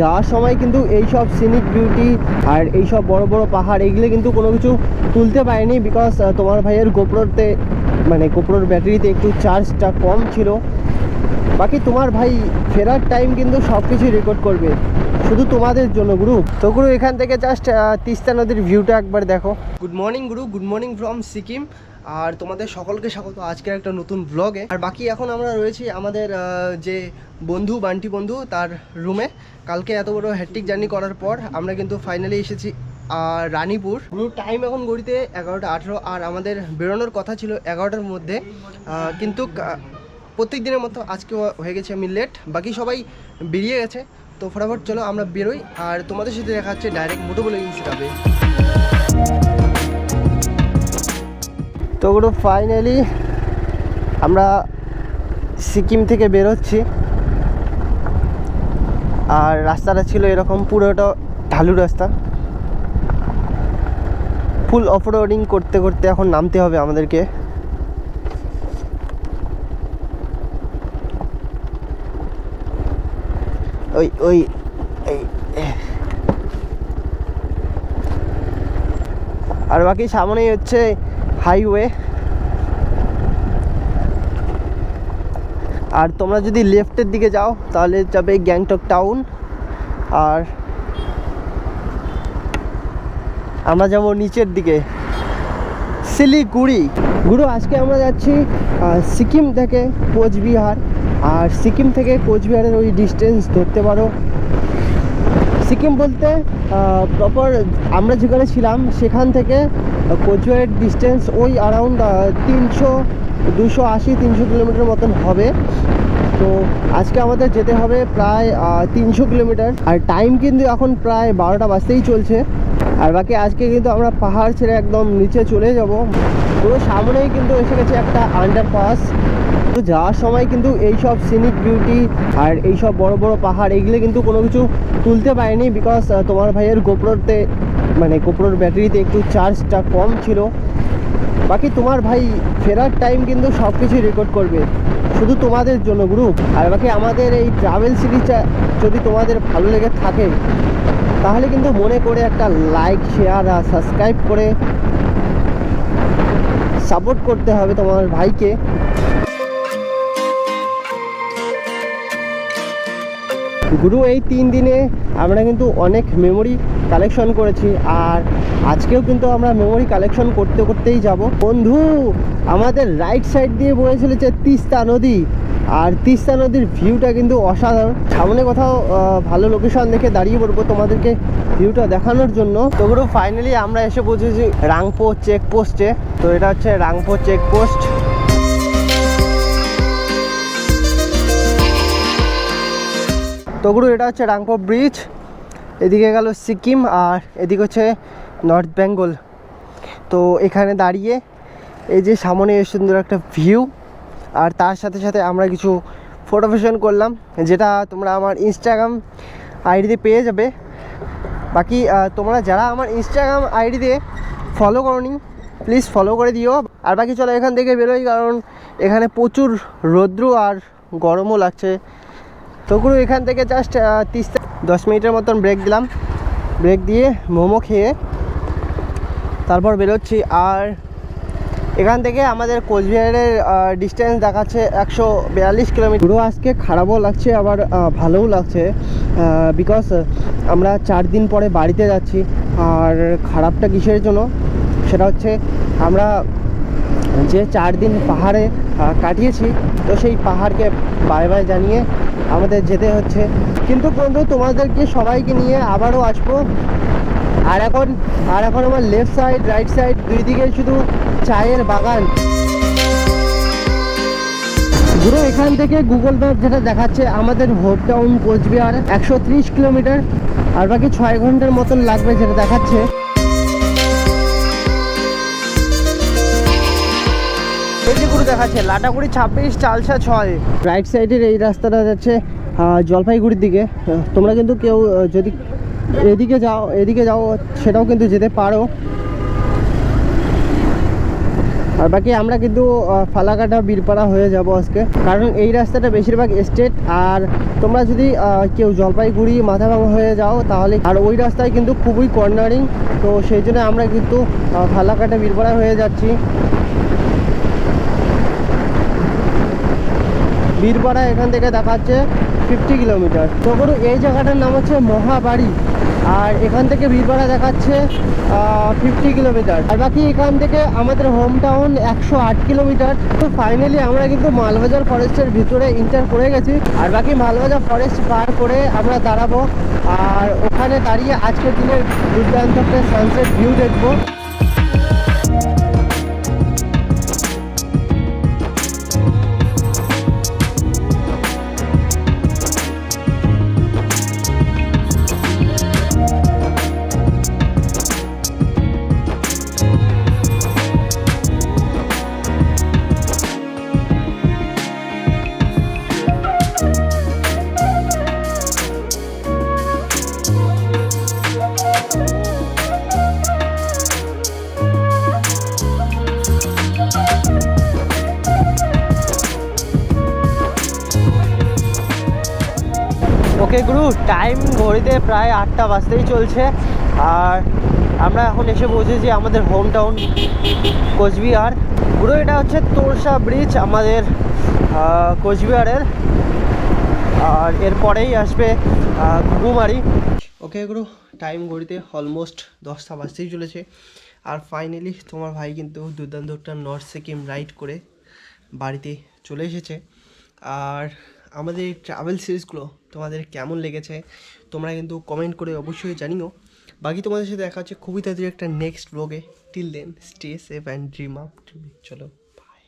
যাওয়ার সময় কিন্তু এই সব সিনিক বিউটি আর এই সব বড় বড় পাহাড় এগুলো কিন্তু কোনো কিছু তুলতে পারিনি বিকজ তোমার ভাইয়ের গোপ্রোতে মানে গোপ্রোর ব্যাটারিতে একটু চার্জটা কম ছিল। বাকি তোমার ভাই ফেরার টাইম কিন্তু সব কিছুই রেকর্ড করবে। শুধু তোমাদের জন্য গুরু। তো গুরু, এখান থেকে জাস্ট তিস্তা নদীর ভিউটা একবার দেখো। গুড মর্নিং গুরু। গুড মর্নিং ফ্রম সিকিম আর তোমাদের সকলকে স্বাগত আজকের একটা নতুন ব্লগে আর বাকি এখন আমরা রয়েছি আমাদের যে বন্ধু, বান্টি বন্ধু, তার রুমে কালকে এত বড় হ্যাট্রিক জার্নি করার পর আমরা কিন্তু ফাইনালি এসেছি আর রানীপুর। পুরো টাইম এখন ঘড়িতে এগারোটা আঠেরো, আর আমাদের বেরোনোর কথা ছিল এগারোটার মধ্যে। কিন্তু প্রত্যেক দিনের মতো আজকে হয়ে গেছে আমি লেট বাকি সবাই বেরিয়ে গেছে। তো ফটাফট চলো আমরা বেরোই। আর তোমাদের সাথে দেখা হচ্ছে ডাইরেক্ট মোটো বলে ইনস্টাবে তো ওগুলো ফাইনালি আমরা সিকিম থেকে বেরোচ্ছি। আর রাস্তাটা ছিল এরকম পুরোটা ঢালু রাস্তা। ফুল অফ রোডিং করতে করতে এখন নামতে হবে আমাদেরকে। ওই ওই আর বাকি সামনেই হচ্ছে হাইওয়ে আর তোমরা যদি লেফটের দিকে যাও, তাহলে যাবে গ্যাংটক টাউন আর আমরা যাব নিচের দিকে। শিলিগুড়ি। গুরু, আজকে আমরা যাচ্ছি সিকিম থেকে কোচবিহার। আর সিকিম থেকে কোচবিহারের ওই ডিস্টেন্স ধরতে পারো। সিকিম বলতে প্রপার আমরা যেখানে ছিলাম সেখান থেকে আহ, কোচবিহারের ডিস্টেন্স ওই অ্যারাউন্ড তিনশো দুশো আশি তিনশো কিলোমিটার মতন হবে। তো আজকে আমাদের যেতে হবে প্রায় তিনশো কিলোমিটার। আর টাইম কিন্তু এখন প্রায় বারোটা বাজতেই চলছে। আর বাকি আজকে কিন্তু আমরা পাহাড় ছেড়ে একদম নিচে চলে যাব। পুরো সামনেই কিন্তু এসে গেছে একটা আন্ডারপাস তো যাওয়ার সময় কিন্তু এই সব সিনিক বিউটি আর এই সব বড় বড় পাহাড় এগুলো কিন্তু কোনো কিছু তুলতে পারিনি বিকজ তোমার ভাইয়ের গোপ্রোতে মানে গোপ্রোর ব্যাটারিতে একটু চার্জটা কম ছিল। বাকি তোমার ভাই ফেরার টাইম কিন্তু সব কিছুই রেকর্ড করবে। শুধু তোমাদের জন্য গ্রুপ আর বাকি আমাদের এই ট্রাভেল সিরিজটা যদি তোমাদের ভালো লেগে থাকে, তাহলে কিন্তু মনে করে একটা লাইক শেয়ার আর সাবস্ক্রাইব করে সাপোর্ট করতে হবে তোমার ভাইকে। গুরু, এই তিন দিনে আমরা কিন্তু অনেক মেমোরি কালেকশন করেছি। আর আজকেও কিন্তু আমরা মেমোরি কালেকশন করতে করতেই যাব। বন্ধু, আমাদের রাইট সাইড দিয়ে বয়ে চলেছে তিস্তা নদী। আর তিস্তা নদীর ভিউটা কিন্তু অসাধারণ। সামনে কোথাও ভালো লোকেশন দেখে দাঁড়িয়ে পড়ব তোমাদেরকে ভিউটা দেখানোর জন্য। তো গুরু ফাইনালি আমরা এসে পৌঁছেছি রাংপো চেকপোস্টে তো এটা হচ্ছে রাংপো চেকপোস্ট তগুরু এটা হচ্ছে রাংপো ব্রিজ এদিকে গেল সিকিম আর এদিকে হচ্ছে নর্থ বেঙ্গল তো এখানে দাঁড়িয়ে এই যে সামনে সুন্দর একটা ভিউ আর তার সাথে সাথে আমরা কিছু ফটো সেশন করলাম, যেটা তোমরা আমার ইনস্টাগ্রাম আইডিতে পেয়ে যাবে। বাকি তোমরা যারা আমার ইনস্টাগ্রাম আইডিতে ফলো করনি প্লিজ ফলো করে দিও। আর বাকি চলো এখান থেকে বেরোই, কারণ এখানে প্রচুর রৌদ্র আর গরমও লাগছে। তো গুরু এখান থেকে জাস্ট তিরিশ দশ মিনিটের মতন ব্রেক দিলাম। ব্রেক দিয়ে মোমো খেয়ে তারপর বেরোচ্ছি। আর এখান থেকে আমাদের কোচবিহারের ডিস্টেন্স দেখাচ্ছে একশো বিয়াল্লিশ কিলোমিটার। পুরো আজকে খারাপও লাগছে, আবার ভালোও লাগছে বিকজ আমরা চার দিন পরে বাড়িতে যাচ্ছি। আর খারাপটা কিসের জন্য? সেটা হচ্ছে আমরা যে চার দিন পাহাড়ে কাটিয়েছি, তো সেই পাহাড়কে বাই বাই জানিয়ে আমাদের যেতে হচ্ছে। কিন্তু বন্ধু, তোমাদেরকে সবাইকে নিয়ে আবারও আসব। আর এখন আর এখন আমার লেফট সাইড রাইট সাইড দুই দিকে শুধু চায়ের বাগান। পুরো এখান থেকে গুগল ম্যাপ যেটা দেখাচ্ছে, আমাদের হোপ টাউন কোচবিহার, একশো ত্রিশ কিলোমিটার, আর বাকি ছয় ঘণ্টার মতন লাগবে যেটা দেখাচ্ছে। দেখাচ্ছে, লাটাগুড়ি ছাব্বিশ, চালসা ছয়। রাইট সাইডের এই রাস্তাটা যাচ্ছে জলপাইগুড়ির দিকে। তোমরা কিন্তু কেউ যদি এদিকে যাও এদিকে যাও, সেটাও কিন্তু যেতে পারো। আর বাকি আমরা কিন্তু ফালাকাটা, বীরপাড়া হয়ে যাব আজকে। কারণ এই রাস্তাটা বেশিরভাগ স্টেট আর তোমরা যদি কেউ জলপাইগুড়ি, মাথাভাঙা হয়ে যাও, তাহলে আর ওই রাস্তায় কিন্তু খুবই কর্নারিং তো সেই জন্য আমরা কিন্তু ফালাকাটা, বীরপাড়া হয়ে যাচ্ছি। বীরপাড়া এখান থেকে দেখাচ্ছে ফিফটি কিলোমিটার তো গরু এই জায়গাটার নাম হচ্ছে মহাবাড়ি। আর এখান থেকে বীরপাড়া দেখাচ্ছে ফিফটি কিলোমিটার আর বাকি এখান থেকে আমাদের হোম টাউন একশো আট কিলোমিটার তো ফাইনালি আমরা কিন্তু মালবাজার ফরেস্টের ভিতরে ইন্টার করে গেছি। আর বাকি মালবাজার ফরেস্ট পার করে আমরা দাঁড়াবো। আর ওখানে দাঁড়িয়ে আজকের দিনের দুর্দান্ত সানসেট ভিউ দেখব। ওকে গুরু টাইম ঘড়িতে প্রায় আটটা বাজতেই চলছে। আর আমরা এখন এসে পৌঁছেছি আমাদের হোম টাউন কোচবিহার। গুরু, এটা হচ্ছে তোরসা ব্রিজ আমাদের কোচবিহারের। আর এরপরেই আসবে ঘুঘুমারি। ওকে গুরু টাইম ঘড়িতে অলমোস্ট দশটা বাজতেই চলেছে। আর ফাইনালি তোমার ভাই কিন্তু দুর্দান্ত একটা নর্থ সিকিম রাইড করে বাড়িতে চলে এসেছে। আর আমাদের এই ট্রাভেল সিরিজগুলো তোমাদের কেমন লেগেছে, তোমরা কিন্তু কমেন্ট করে অবশ্যই জানিও। বাকি তোমাদের সাথে দেখা হচ্ছে খুবই তাদের একটা নেক্সট ব্লগে till then stay safe and dream up চলো বাই